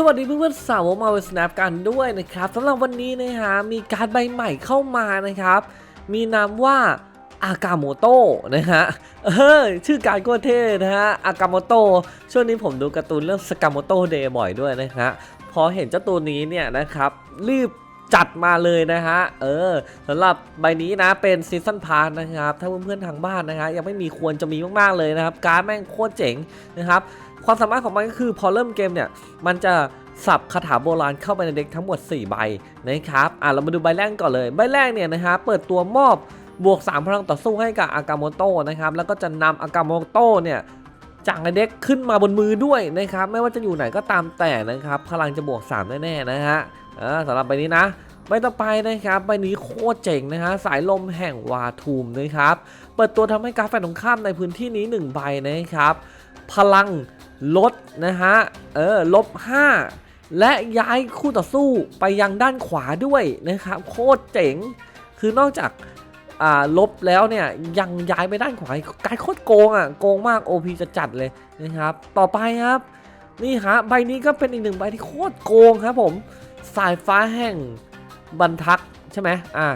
สวัสดีเพื่อนๆสาวมาเวสแนปกันด้วยนะครับสำหรับวันนี้นะฮะมีการดใบใหม่เข้ามานะครับ มีนามว่าอากาโมโตนะฮะเออชื่อการก็เท่นะฮะอากาโมโตช่วงนี้ผมดูการ์ตูนเรื่องสกาโมโตเดย์บ่อยด้วยนะฮะพอเห็นเจ้าตัวนี้เนี่ยนะครับรีบจัดมาเลยนะฮะ เออสำหรับใบนี้นะเป็นซีซันพาร์นะครับ ถ้าเพื่อนๆทางบ้านนะฮะยังไม่มีควรจะมีมากๆเลยนะครับ การดแม่งโคตรเจ๋งนะครับ ความสามารถของมันก็คือพอเริ่มเกมเนี่ย มันจะสับคาถาโบราณเข้าไปในเด็กทั้งหมด 4 ใบนะครับอะเรามาดูใบแรกก่อนเลย ใบแรกเนี่ยนะฮะเปิดตัวมอบบวก 3 พลังต่อสู้ให้กับอากาโมโตนะครับ แล้วก็จะนำอากาโมโตเนี่ยจากในเด็กขึ้นมาบนมือด้วยนะครับ ไม่ว่าจะอยู่ไหนก็ตามแต่นะครับ พลังจะบวก 3 แน่ๆนะฮะสำหรับใบนี้นะใบต่อไปนะครับใบนี้โคตรเจ๋งนะฮะสายลมแห่งวาทูมนะครับ เปิดตัวทำให้กราฟแฟนของข้ามในพื้นที่นี้ 1 ใบนะครับ พลัง ลดนะฮะ เออ ลบ 5 และย้ายคู่ต่อสู้ไปยังด้านขวาด้วยนะครับ โคตรเจ๋ง คือนอกจากอ่าลบแล้วเนี่ยยังย้ายไปด้านขวาการโคตรโกงอะ โกงมาก OP จะจัดเลยนะครับ ต่อไปครับ นี่ฮะ ใบนี้ก็เป็นอีกหนึ่งใบที่โคตรโกงครับผม สายฟ้าแห่งบรรทักใช่ไหมอ่า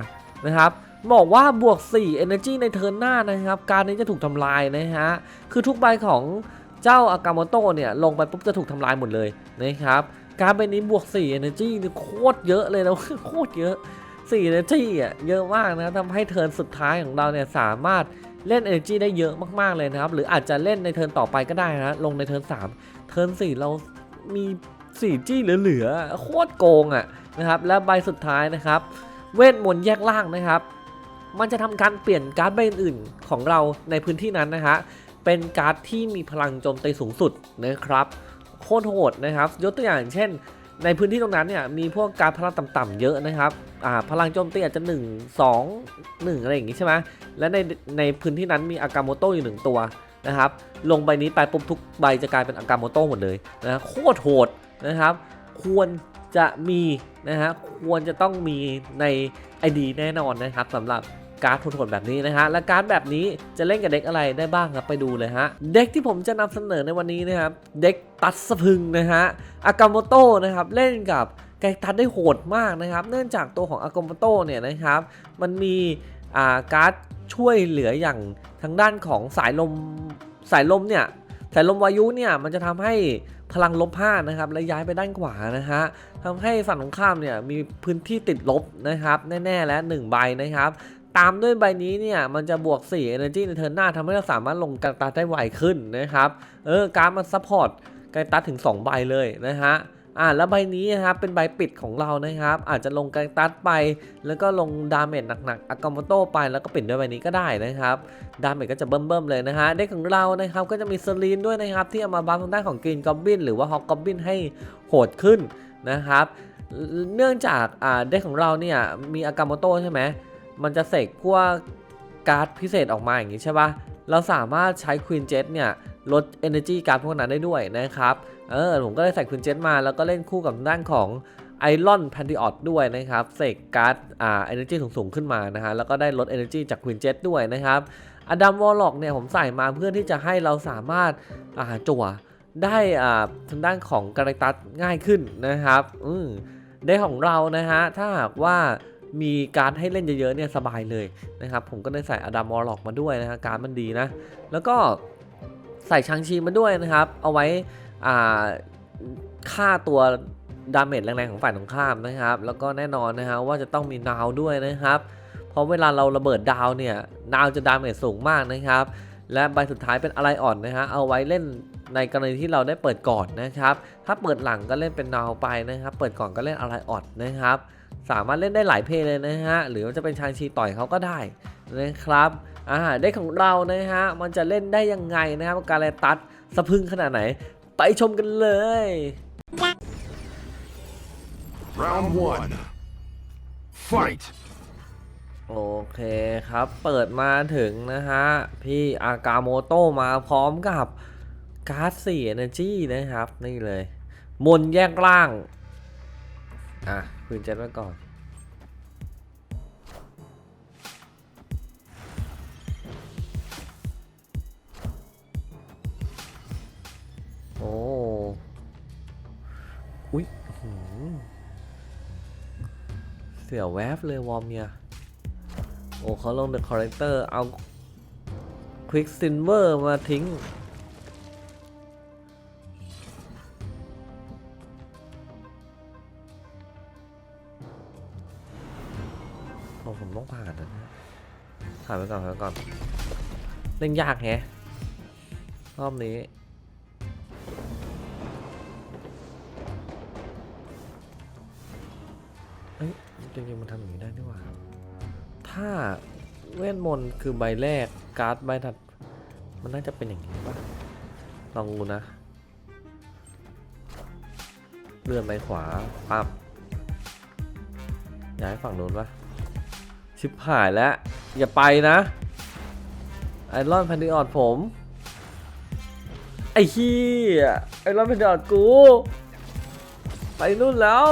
นะครับบอกว่าบวก 4 Energy ในเทิร์นหน้านะครับ การนี้จะถูกทำลายนะฮะ คือทุกใบของ เจ้าอากาโมโตเนี่ยลงไปปุ๊บจะถูกทำลายหมดเลยนะครับการใบนี้บวก4 Energy นี่โคตรเยอะเลยนะโคตรเยอะ4 Energy อะเยอะมากนะทำให้เทิร์นสุดท้ายของเราเนี่ยสามารถเล่น Energy ได้เยอะมากๆเลยนะครับ หรืออาจจะเล่นในเทิร์นต่อไปก็ได้นะลงในเทิร์น3เทิร์น4 เรามี4จี้เหลือๆโคตรโกงอะนะครับ และใบสุดท้ายนะครับ เวทมนต์แยกล่างนะครับ มันจะทำการเปลี่ยนการ์ดใบอื่นของเราในพื้นที่นั้นนะฮะ เป็นการ์ดที่มีพลังโจมตีสูงสุดนะครับโคตรโหดนะครับ ยกตัวอย่างเช่น ในพื้นที่ตรงนั้นเนี่ยมีพวกการดพลังต่ำๆเยอะนะครับอ่าพลังโจมตีอาจจะ 1 2 1 อะไรอย่างงี้ใช่ไหมและในในพื้นที่นั้นมีอากาโมโตอยู่หนึ่งตัวนะครับ ลงใบนี้ไปปุ๊บทุกใบจะกลายเป็นอากาโมโตหมดเลยนะโคตรโหดนะครับ ควรจะมีนะฮะควรจะต้องมีใน ID แน่นอนนะครับสำหรับ การ์ดโหดๆแบบนี้นะฮะและการ์ดแบบนี้จะเล่นกับเด็กอะไรได้บ้างครับไปดูเลยฮะเด็กที่ผมจะนำเสนอในวันนี้นะครับเด็กตัดสะพึงนะฮะอากาโมโตนะครับเล่นกับไกตัดได้โหดมากนะครับ เนื่องจากตัวของอากาโมโตเนี่ยนะครับ มันมีาการ์ดช่วยเหลืออย่างทางด้านของสายลมสายลมเนี่ยสายลมวายุเนี่ยมันจะทำให้พลังลบห้านะครับและย้ายไปด้านขวานะฮะทำให้ฝั่งตรงข้ามเนี่ยมีพื้นที่ติดลบนะครับ แน่ ๆ และ1ใบนะครับ ตามด้วยใบนี้เนี่ยมันจะบวก 4 Energy ในเทิร์นหน้าทำให้เราสามารถลงการตัดได้ไวขึ้นนะครับ เออการมันซัพพอร์ตการตัดถึง 2 ใบเลยนะฮะอ่าแล้วใบนี้นะครับเป็นใบปิดของเรานะครับ อาจจะลงการตัดไป แล้วก็ลงดาเมจหนักๆอากามโตไปแล้วก็ปิดด้วยใบนี้ก็ได้นะครับ ดาเมจก็จะเบิ่มๆเลยนะฮะเด็กของเรานะครับก็จะมีสลีนด้วยนะครับ ที่เอามาบัฟทางด้านของกรีนกอบบินหรือว่าฮอกกอบบินให้โหดขึ้นนะครับ เนื่องจากอ่าเด็กของเราเนี่ยมีอากามโตใช่ไหม มันจะเสกพวกการ์ดพิเศษออกมาอย่างนี้ใช่ปะเราสามารถใช้ควีนเจ็ตเนี่ยลด Energy การ์ดพวกนั้นได้ด้วยนะครับ เออผมก็เลยใส่ควีนเจ็ตมาแล้วก็เล่นคู่กับด้านของไอรอนแพนติออดด้วยนะครับเสกการ์ดอ่า Energy สูงๆขึ้นมานะฮะแล้วก็ได้ลด Energy จากควีนเจ็ตด้วยนะครับอดัมวอลล็อกเนี่ยผมใส่มาเพื่อที่จะให้เราสามารถอ่าจั่วได้อ่าทางด้านของการตัดง่ายขึ้นนะครับ อืมได้ของเรานะฮะถ้าหากว่า มีการให้เล่นเยอะๆเนี่ยสบายเลยนะครับผมก็ได้ใส่อดัมมอลล็อกมาด้วยนะฮะการมันดีนะ แล้วก็ใส่ชังชีมาด้วยนะครับ เอาไว้อ่าฆ่าตัวดาเมจแรงๆของฝ่ายตรงข้ามนะครับ แล้วก็แน่นอนนะฮะว่าจะต้องมีนาวด้วยนะครับ เพราะเวลาเราระเบิดดาวเนี่ยนาวจะดาเมจสูงมากนะครับ และใบสุดท้ายเป็นอะไรอ่อนนะฮะเอาไว้เล่นในกรณีที่เราได้เปิดก่อนนะครับ ถ้าเปิดหลังก็เล่นเป็นนาวไปนะครับ เปิดก่อนก็เล่นอะไรอ่อนนะครับ สามารถเล่นได้หลายเพลย์เลยนะฮะ หรือว่าจะเป็นชางชีต่อยเขาก็ได้นะครับอ่าได้ของเรานะฮะ มันจะเล่นได้ยังไงนะครับการเลตัสสะพรึงขนาดไหน ไปชมกันเลย Round one. Fight. โอเคครับ เปิดมาถึงนะฮะ พี่อากาโมโตมาพร้อมกับการ์ด4 Energy นะครับ นี่เลย มนต์แยกล่าง อะ คืนเจ็ดไว้ก่อน โอ้ อุ้ยเสียแวบเลยวอร์มเนี่ยโอ้เขาลงเดอะคอร์เรคเตอร์เอาควิกซินเวอร์มาทิ้ง ผ่านไปก่อนผ่านไปก่อน เล่นยากแฮะรอบนี้ เอ้ยจริงๆมันทำอย่างนี้ได้ด้วยว่าถ้าเวทมนต์คือใบแรก การ์ดใบถัด มันน่าจะเป็นอย่างนี้ป่ะ ลองดูนะ เลื่อนไปขวา ปั๊บย้ายฝั่งโน้นปะชิบหายแล้ว อย่าไปนะไอรอนแพนดิออดผม ไอ้ขี้ยไอรอนแพนดิออดกู ไปนู่นแล้ว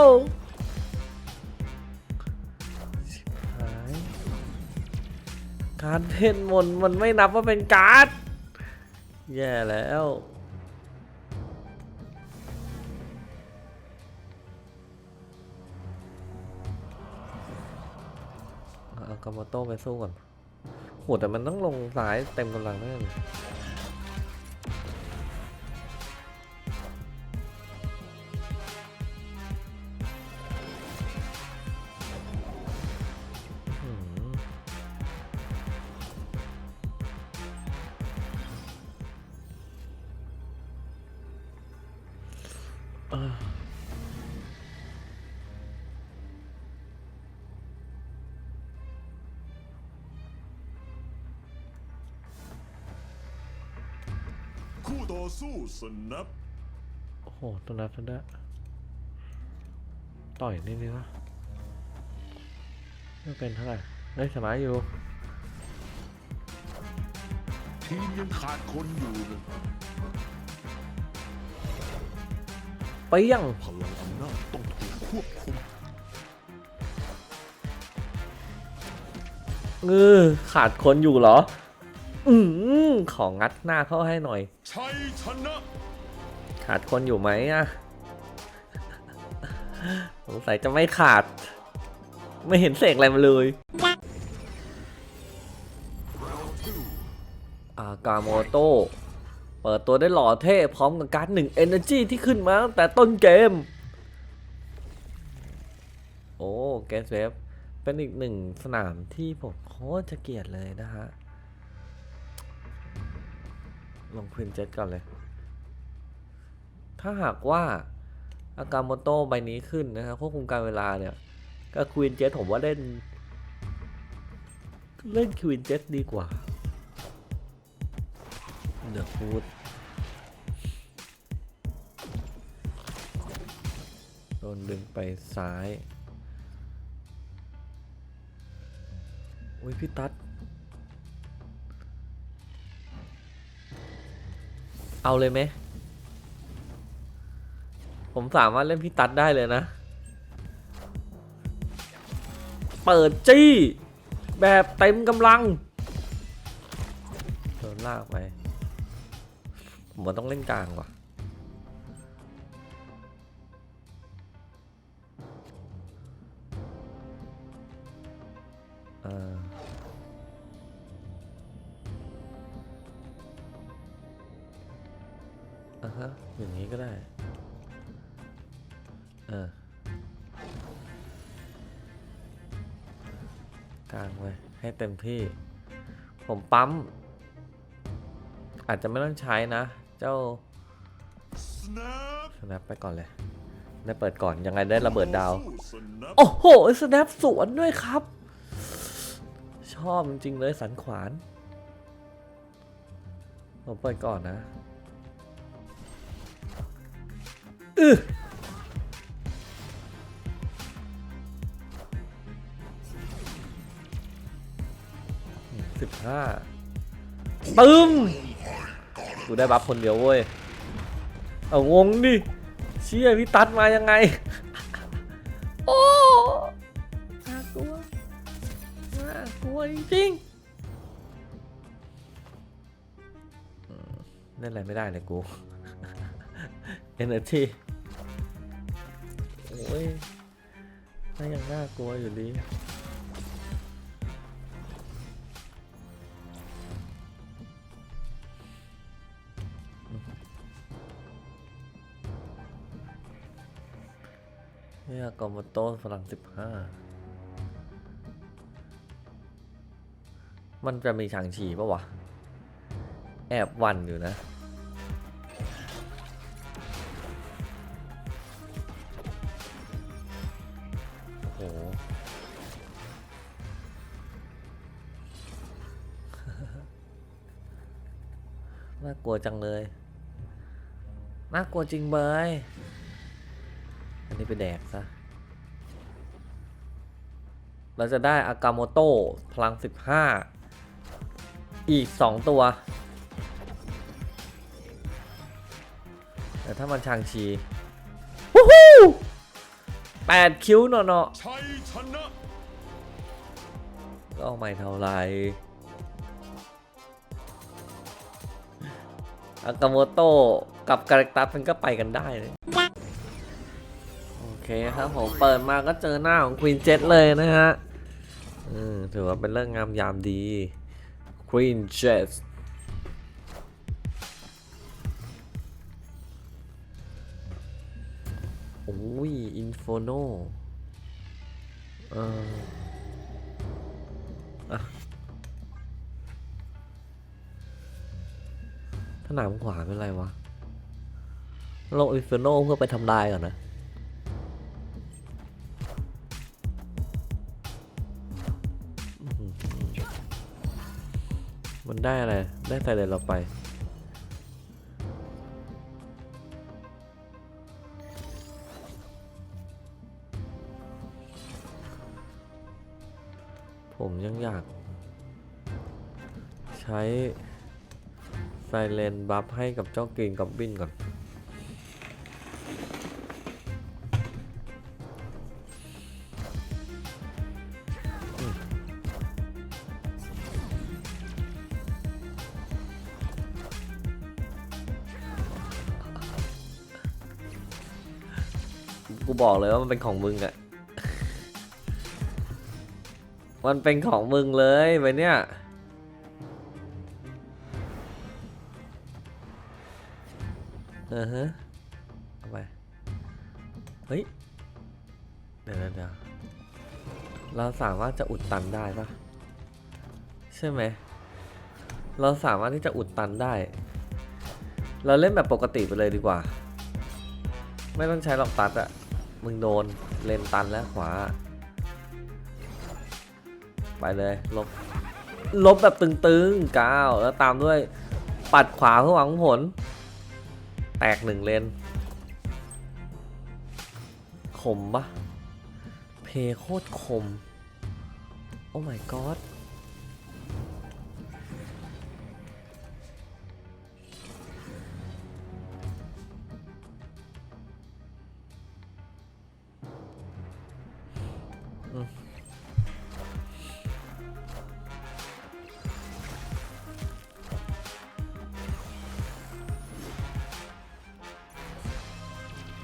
การเพ่นมนมันไม่นับว่าเป็นการ์ดแย่แล้ว มโต้ไปสู้ก่อนโหแต่มันต้องลงซ้ายเต็มกำลังแน่เลยอื้อ สู้สนับ โอ้โหตัวนั้นตัวนั้นต่อยนิดนึงวะไม่เป็นเท่าไหร่ได้สมัยอยู่ ทีมยังขาดคนอยู่นะเปี้ยง พลังอำนาจต้องถูกควบคุมเออขาดคนอยู่เหรอ อืมของงัดหน้าเข้าให้หน่อยชัยชนะขาดคนอยู่ไหมอะสงสัยจะไม่ขาด ไม่เห็นเสกอะไรมาเลยอากาโมโตเปิดตัวได้หล่อเท่พร้อมกับการ์ดหนึ่ง Energy ที่ขึ้นมาตั้งแต่ต้นเกม โอ้ เกสเวฟเป็นอีกหนึ่งสนามที่ผมโคตรจะเกลียดเลยนะฮะ ลงควินเจ็ตก่อนเลย ถ้าหากว่าอากาโมโตใบนี้ขึ้นนะครับควบคุมการเวลาเนี่ยก็ควินเจ็ตผมว่าเล่น เล่นควินเจ็ตดีกว่าเดอะฟูดโดนดึงไปซ้าย อุ้ยพี่ตัด เอาเลยไหม ผมสามารถเล่นพี่ตัดได้เลยนะ เปิดจี้ แบบเต็มกำลังโดนลากไป ผมว่าต้องเล่นกลางว่ะเออ ฮะอย่างนี้ก็ได้เออกลางไว้ให้เต็มที่ ผมปั๊ม อาจจะไม่ต้องใช้นะ เจ้าสนับสแนปไปก่อนเลย ได้เปิดก่อน ยังไงได้ระเบิดดาวคู่ต่อสู้สนับโอ้โหสแนปสวนด้วยครับ ชอบจริงๆเลยสันขวาน ผมเปิดก่อนนะ อือสิบห้าตึมกูได้บัฟคนเดียวเว้ย เอางงดิ เชี่ยพี่ตัดมายังไง โอ้น่ากลัวน่ากลัวจริงๆอืมเล่นอะไรไม่ได้เลยกู Energy ก็ยังน่ากลัวอยู่ดีเนี่ยกอมโต้ฝรั่งสิบห้า มันจะมีฉางฉี่ปะวะ แอบวันอยู่นะ จังเลย น่ากลัวจริงเบยอันนี้ไปแดกซะ เราจะได้อากาโมโต้พลัง 15 อีก 2 ตัว แต่ถ้ามันชางชีวู้ฮู้แปดคิ้วเนาะเนาะชัยชนะก็ไม่เท่าไหร อากาโมโต้กับกาแรคตัสมันก็ไปกันได้เลย โอเคครับผมเปิดมาก็เจอหน้าของควีนเจ็ตเลยนะฮะถือว่าเป็นเรื่องงามยามดีควีนเจ็ตโอ้ยอินโฟโนเอออะ สนามขวาเป็นไรวะลงอินโฟโนเพื่อไปทำลายก่อนนะมันได้อะไร ได้ใส่เลยเราไป ผมยังอยาก ใช้ ไซเลนบัฟให้กับเจ้ากรีนกับบินก่อนกูบอกเลยว่ามันเป็นของมึงอะ มันเป็นของมึงเลยไปเนี่ย ออฮะเอาไป เฮ้ย เดี๋ยวเดี๋ยวเราสามารถจะอุดตันได้ปะใช่ไหม เราสามารถที่จะอุดตันได้ เราเล่นแบบปกติไปเลยดีกว่า ไม่ต้องใช้หรอกตัดอะมึงโดนเลนตันแล้วขวา ไปเลยลบ ลบแบบตึงๆก้าวแล้วตามด้วยปัดขวาเพื่อหวังผล แตกหนึ่งเลนคมปะเพโคตรคมโอ้ my god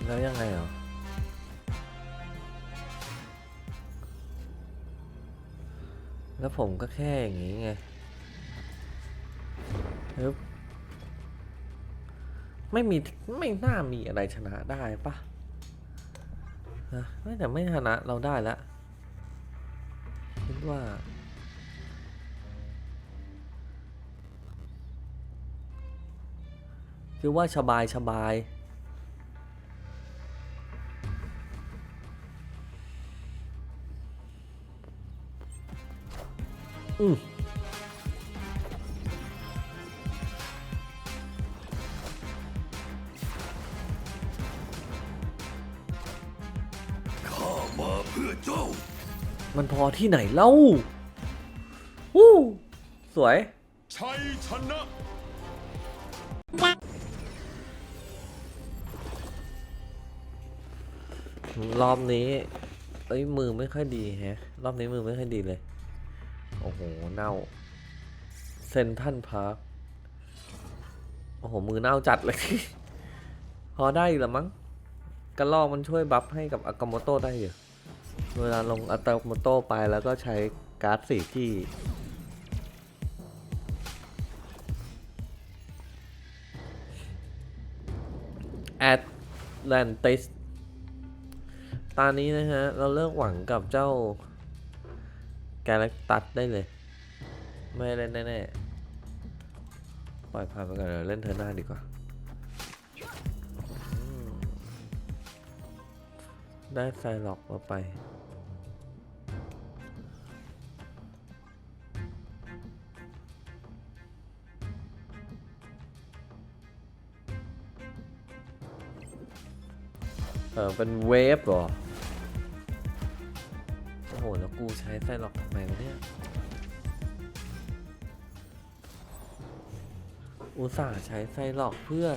แล้วยังไงเหรอแล้วผมก็แค่อย่างนี้ไงฮึบไม่มีไม่น่ามีอะไรชนะได้ปะนะแต่ไม่ชนะเราได้แล้วคิดว่าคิดว่าสบายสบาย อืมข้ามาเพื่อเจ้า มันพอที่ไหนเล่าวู้สวย ชัยชนะรอบนี้ เอ้ยมือไม่ค่อยดีแฮะ รอบนี้มือไม่ค่อยดีเลย โอ้โห เน่า เซนทันพาร์ค โอ้โห มือเน่าจัดเลย พอได้อยู่ละมั้งกระลอกมันช่วยบัฟให้กับอากาโมโต้ได้อยู่ เวลาลงอัตโมโต้ไปแล้วก็ใช้การ์ดสีที่แอตแลนติส ตอนนี้นะฮะ เราเลิกหวังกับเจ้า แกล a ตัสได้เลย ไม่เล่นแน่ๆปล่อยผ่านไปก่อนเดี๋ยวเล่นเธอหน้าดีกว่า ได้ไซล็อกมาไปเออเป็นเวฟเหรอ ช้ไซล็อกทำไมวะเนี่ย อุตส่าห์ใช้ไซล็อกเพื่อ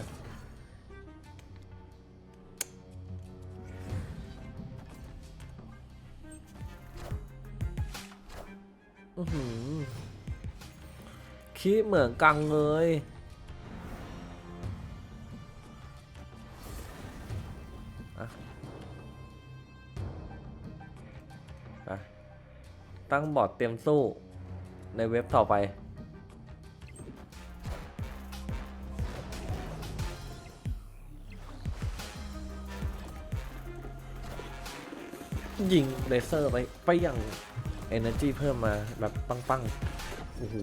อือหือคิดเหมือนกังเลย ตั้งบอร์ดเตรียมสู้ในเว็บต่อไป ยิงเลเซอร์ไป ไปอย่าง Energy เพิ่มมาแบบปังๆ โอ้โห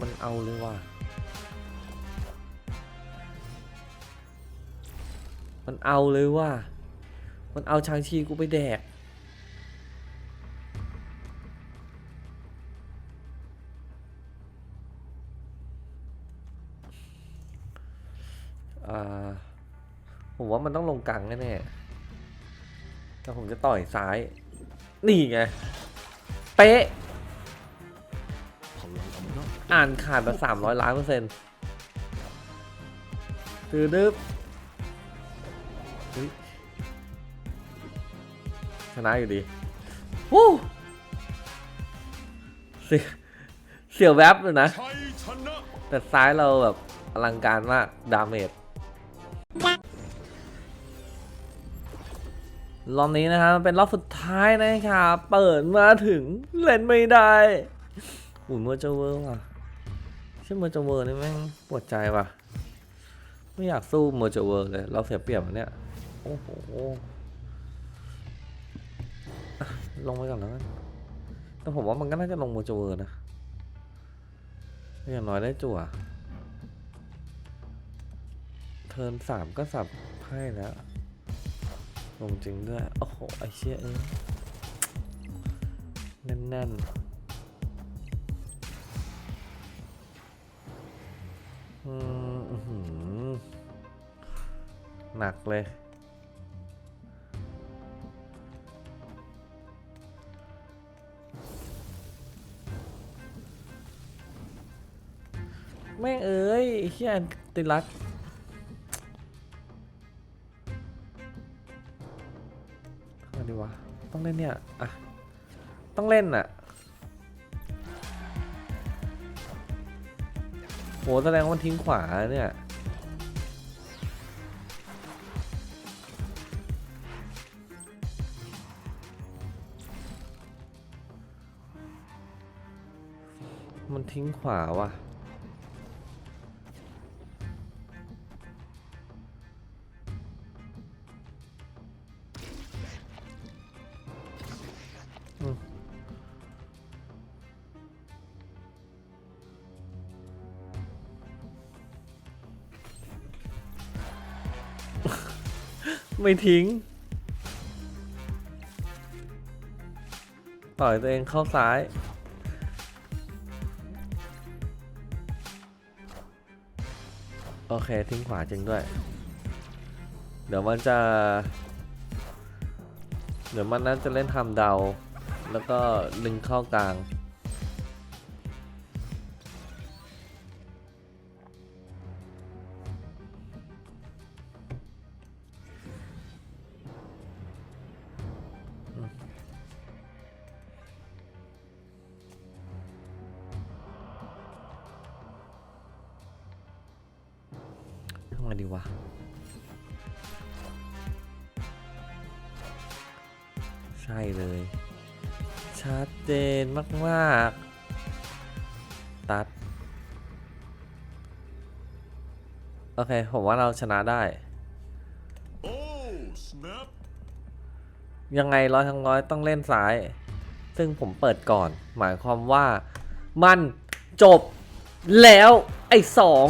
มันเอาเลยว่ะ มันเอาเลยว่ะ มันเอาชางชีกูไปแดก ผมว่ามันต้องลงกลางแน่ๆแต่ผมจะต่อยซ้าย นี่ไง เป๊ะ อ่านขาดมาสามร้อยล้านเปอร์เซ็นต์ตือดึบเฮ้ยชนะอยู่ดีวู้เสียเสียวแวบเลยนะ แต่ซ้ายเราแบบอลังการมาก ดาเมจ รอบนี้นะครับเป็นรอบสุดท้ายนะครับเปิดมาถึงเล่นไม่ได้อุ้ยเมื่อเจาเวอร์ว่ะใช่เมื่อเจาเวอร์นี่แม่งปวดใจว่ะ ไม่อยากสู้เมอร์เจาเวอร์เลย เราเสียเปรียบอันเนี่ย โอ้โหลงไปก่อนแล้วกันแต่ผมว่ามันก็น่าจะลงเมอร์เจาเวอร์นะอย่างน้อยได้จั่วเทิร์นสามก็สับไพ่แล้ว ลงจริงด้วย โอ้โห ไอเชี่ยเอ้ยแน่นๆอืมอื้อหือหนักเลย แม่งเอ้ยไอ้เฮียอันติรัต ต้องเล่นเนี่ย อะ ต้องเล่นอะโหแสดงว่ามันทิ้งขวาเนี่ยมันทิ้งขวาว่ะ ไม่ทิ้ง ต่อยตัวเองเข้าซ้าย โอเค ทิ้งขวาจริงด้วย เดี๋ยวมันจะ เดี๋ยวมันน่าจะเล่นทำเดา แล้วก็ลึงเข้ากลาง เค ผมว่าเราชนะได้โอ้ snap ยังไงร้อยทั้งร้อยต้องเล่นซ้าย ซึ่งผมเปิดก่อน หมายความว่ามันจบแล้วไอ้สอง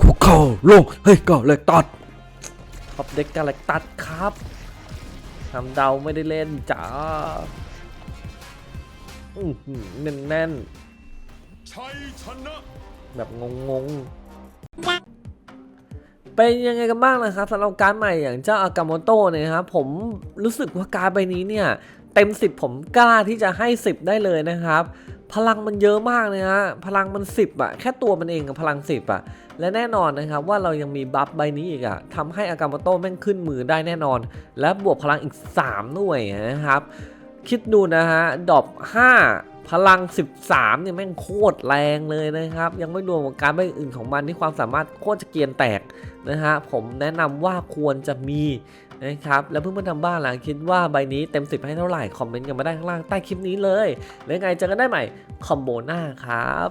คุกเข่าลงเฮ้ยก็เลยตัดท็อปเด็กกาเล็กตัดครับทำเดาไม่ได้เล่นจ้าอื้อหือแน่น ชัยชนะแบบงงๆ เป็นยังไงกันบ้างนะครับสำหรับการใหม่อย่างเจ้าอากาโมโตเนี่ยครับผมรู้สึกว่าการใบนี้เนี่ยเต็ม 10 ผมกล้าที่จะให้ 10 ได้เลยนะครับ พลังมันเยอะมากเลยฮะพลังมัน 10อะแค่ตัวมันเองกับพลัง 10อะและแน่นอนนะครับว่าเรายังมีบัฟใบนี้อีกอะทำให้อากามโตแม่งขึ้นมือได้แน่นอน และบวกพลังอีก 3 หน่วยนะครับ คิดดูนะฮะดอป5 พลัง 13เนี่ยแม่งโคตรแรงเลยนะครับ ยังไม่รวมกับการใบอื่นของมันที่ความสามารถโคตรจะเกียนแตกนะฮะผมแนะนำว่าควรจะมีนะครับแล้วเพื่อนๆทางบ้านหล่ะคิดว่าใบนี้เต็ม 10 ให้เท่าไหร่ คอมเมนต์กันมาได้ข้างล่างใต้คลิปนี้เลย แล้วไงเจอกันได้ใหม่คอมโบหน้าครับ